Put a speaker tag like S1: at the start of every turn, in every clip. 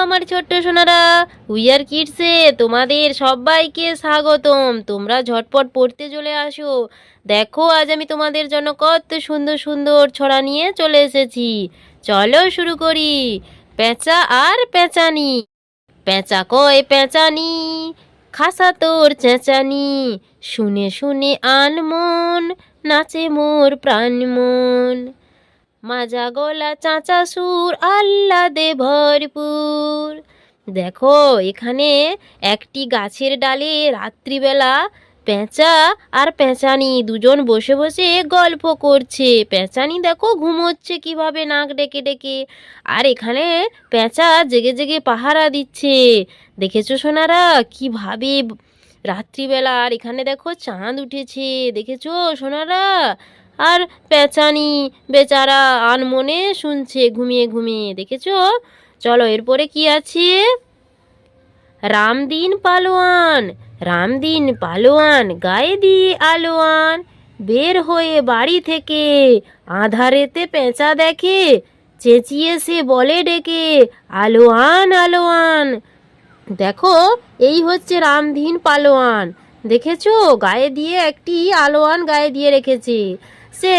S1: আমার ছোট্ট সোনারা। উইয়ার কিডসে তোমাদের সবাইকে স্বাগতম। তোমরা ঝটপট পড়তে চলে আসো। দেখো, আজ আমি তোমাদের জন্য কত সুন্দর সুন্দর ছড়া নিয়ে চলে এসেছি। চলো শুরু করি। পেঁচা আর পেঁচানি। পেঁচা কয় পেঁচানি? খাসা তোর চেঁচানি। শুনে শুনে আনমন, নাচে মোর প্রাণ মন মাজা গলা চাঁচা সুর আহ্লাদে ভরপুর। দেখো, এখানে একটি গাছের ডালে রাত্রিবেলা পেঁচা আর পেঁচানি দুজন বসে বসে গল্প করছে। পেঁচানি দেখো ঘুমোচ্ছে কীভাবে নাক ডেকে ডেকে। আর এখানে পেঁচা জেগে জেগে পাহারা দিচ্ছে। দেখেছ সোনারা, কীভাবে রাত্রিবেলা আর এখানে দেখো চাঁদ উঠেছে। দেখেছ সোনারা? আর পেঁচানি বেচারা আনমনে শুনছে, ঘুমিয়ে ঘুমিয়ে, দেখেছ? চলো এরপরে কি আছে? রামদিন পালোয়ান রামদিন পালোয়ান, গায়ে দিয়ে আলোয়ান, বের হয়ে বাড়ি থেকে আধারেতে পেঁচা দেখে, চেঁচিয়ে সে বলে ডেকে, আলোয়ান আলোয়ান। দেখো, এই হচ্ছে রামধীন পালোয়ান। দেখেছ? গায়ে দিয়ে একটি আলোয়ান গায়ে দিয়ে রেখেছে। সে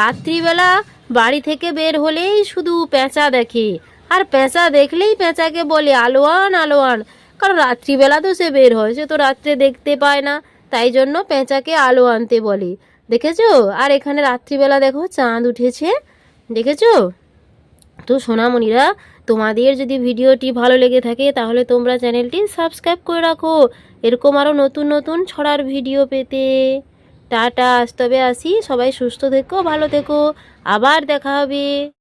S1: রাত্রিবেলা বাড়ি থেকে বের হলেই শুধু পেঁচা দেখে। আর পেঁচা দেখলেই পেঁচাকে বলে, আলোয়ান আলোয়ান। কারণ রাত্রিবেলা তো সে বের হয়, সে তো রাত্রে দেখতে পায় না। তাই জন্য পেঁচাকে আলো আনতে বলে। দেখেছ? আর এখানে রাত্রিবেলা দেখো চাঁদ উঠেছে। দেখেছ? তো সোনামণিরা, তোমাদের যদি ভিডিওটি ভালো লেগে থাকে, তাহলে তোমরা চ্যানেলটি সাবস্ক্রাইব করে রাখো। এরকম আরও নতুন নতুন ছড়ার ভিডিও পেতে। টাটা আজ তবে আসি। সবাই সুস্থ থেকো ভালো থেকো। আবার দেখা হবে।